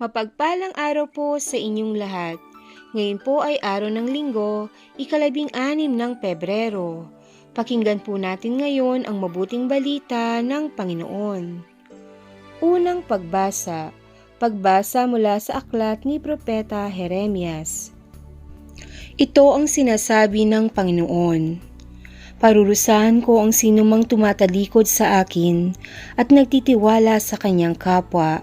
Mapagpalang araw po sa inyong lahat. Ngayon po ay araw ng linggo, ikalabing anim ng Pebrero. Pakinggan po natin ngayon ang mabuting balita ng Panginoon. Unang pagbasa, pagbasa mula sa aklat ni Propeta Jeremias. Ito ang sinasabi ng Panginoon. Parurusahan ko ang sinumang tumatalikod sa akin at nagtitiwala sa kanyang kapwa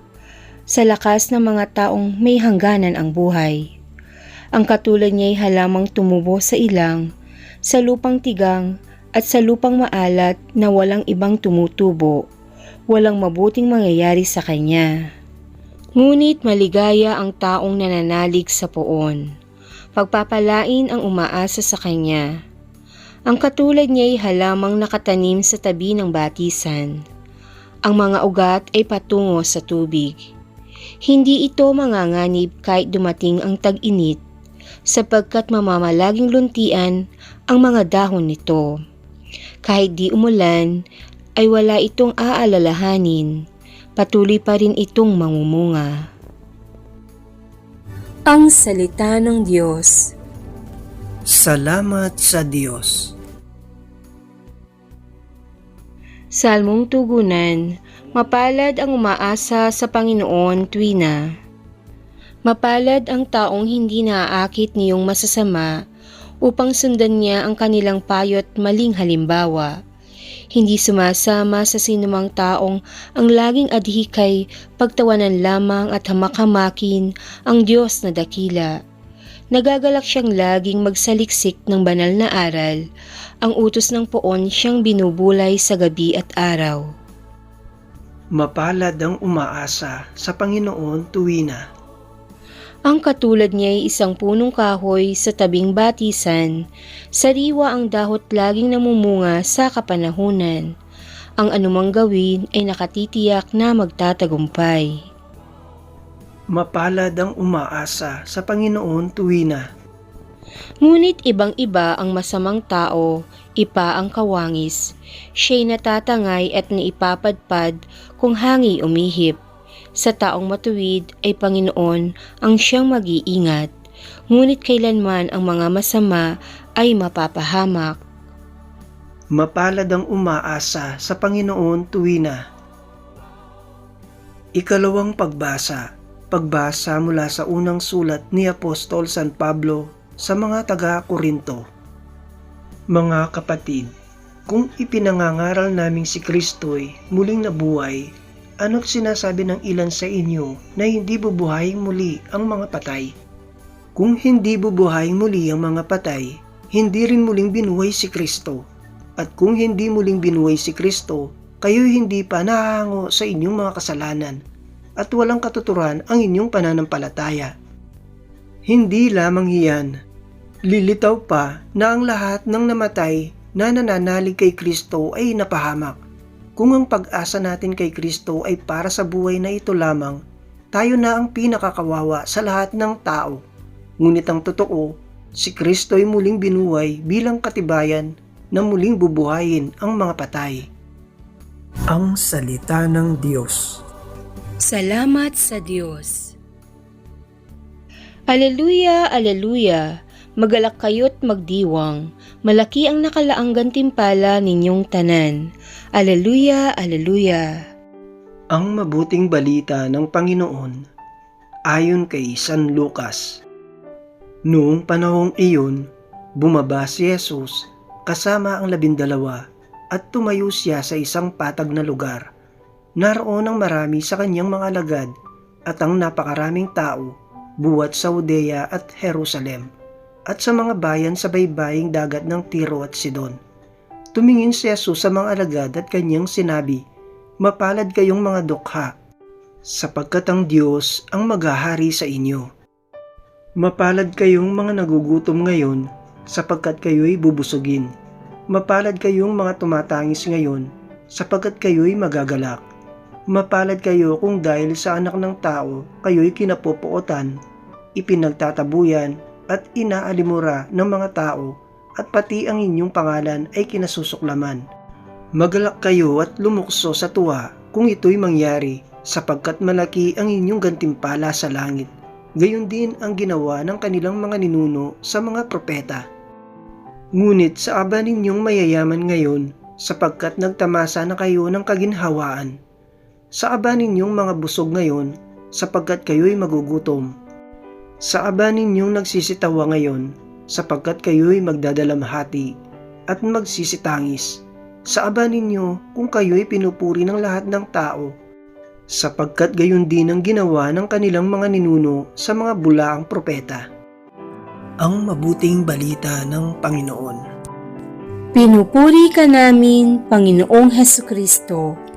sa lakas ng mga taong may hangganan ang buhay. Ang katulad niya'y halamang tumubo sa ilang, sa lupang tigang at sa lupang maalat na walang ibang tumutubo, walang mabuting mangyayari sa kanya. Ngunit maligaya ang taong nananalig sa poon. Pagpapalain ang umaasa sa kanya. Ang katulad niya'y halamang nakatanim sa tabi ng batisan. Ang mga ugat ay patungo sa tubig. Hindi ito manganganib kahit dumating ang tag-init, sapagkat mamamalaging luntian ang mga dahon nito. Kahit di umulan, ay wala itong aalalahanin. Patuloy pa rin itong mangumunga. Ang Salita ng Diyos Salamat sa Diyos. Salmong Tugunan Mapalad ang umaasa sa Panginoon tuwina. Mapalad ang taong hindi naaakit niyong masasama upang sundan niya ang kanilang payo't maling halimbawa. Hindi sumasama sa sinumang taong ang laging adhikay pagtawanan lamang at hamak-hamakin ang Diyos na dakila. Nagagalak siyang laging magsaliksik ng banal na aral. Ang utos ng poon siyang binubulay sa gabi at araw. Mapalad ang umaasa sa Panginoon tuwina. Ang katulad niya ay isang punong kahoy sa tabing batisan, sariwa ang dahot laging namumunga sa kapanahunan. Ang anumang gawin ay nakatitiyak na magtatagumpay. Mapalad ang umaasa sa Panginoon tuwina. Ngunit ibang-iba ang masamang tao, ipa ang kawangis. Siya'y natatangay at naipapadpad kung hangi umihip. Sa taong matuwid ay Panginoon ang siyang mag-iingat. Ngunit kailanman ang mga masama ay mapapahamak. Mapalad ang umaasa sa Panginoon tuwina. Ikalawang pagbasa. Pagbasa mula sa unang sulat ni Apostol San Pablo sa mga taga-Korinto. Mga kapatid, kung ipinangangaral naming si Kristo'y muling nabuhay, ano't sinasabi ng ilan sa inyo na hindi bubuhayin muli ang mga patay? Kung hindi bubuhayin muli ang mga patay, hindi rin muling binuhay si Kristo. At kung hindi muling binuhay si Kristo, kayo hindi pa nahahango sa inyong mga kasalanan at walang katuturan ang inyong pananampalataya. Hindi lamang iyan, lilitaw pa na ang lahat ng namatay na nananalig kay Kristo ay napahamak. Kung ang pag-asa natin kay Kristo ay para sa buhay na ito lamang, tayo na ang pinakakawawa sa lahat ng tao. Ngunit ang totoo, si Kristo ay muling binuhay bilang katibayan na muling bubuhayin ang mga patay. Ang Salita ng Diyos Salamat sa Diyos. Aleluya, aleluya. Magalak kayo't magdiwang. Malaki ang nakalaang gantimpala ninyong tanan. Aleluya, aleluya. Ang mabuting balita ng Panginoon ayon kay San Lucas. Noong panahong iyon, bumaba si Jesus kasama ang labindalawa at tumayo siya sa isang patag na lugar. Naroon ang marami sa kanyang mga alagad at ang napakaraming tao buwat sa Judea at Jerusalem at sa mga bayan sa baybaying dagat ng Tiro at Sidon. Tumingin si Jesus sa mga alagad at kanyang sinabi, Mapalad kayong mga dukha, sapagkat ang Diyos ang maghahari sa inyo. Mapalad kayong mga nagugutom ngayon, sapagkat kayo'y bubusugin. Mapalad kayong mga tumatangis ngayon, sapagkat kayo'y magagalak. Mapalad kayo kung dahil sa anak ng tao kayo'y kinapupuotan, ipinagtatabuyan at inaalimura ng mga tao at pati ang inyong pangalan ay kinasusuklaman. Magalak kayo at lumukso sa tuwa kung ito'y mangyari sapagkat malaki ang inyong gantimpala sa langit. Gayon din ang ginawa ng kanilang mga ninuno sa mga propeta. Ngunit sa aba ninyong mayayaman ngayon, sapagkat nagtamasa na kayo ng kaginhawaan. Sa aba ninyong mga busog ngayon, sapagkat kayo'y magugutom. Sa aba ninyong nagsisitawa ngayon, sapagkat kayo'y magdadalamhati at magsisitangis. Sa aba ninyo kung kayo'y pinupuri ng lahat ng tao, sapagkat gayon din ang ginawa ng kanilang mga ninuno sa mga bulaang propeta. Ang mabuting balita ng Panginoon. Pinupuri ka namin, Panginoong Heso Kristo.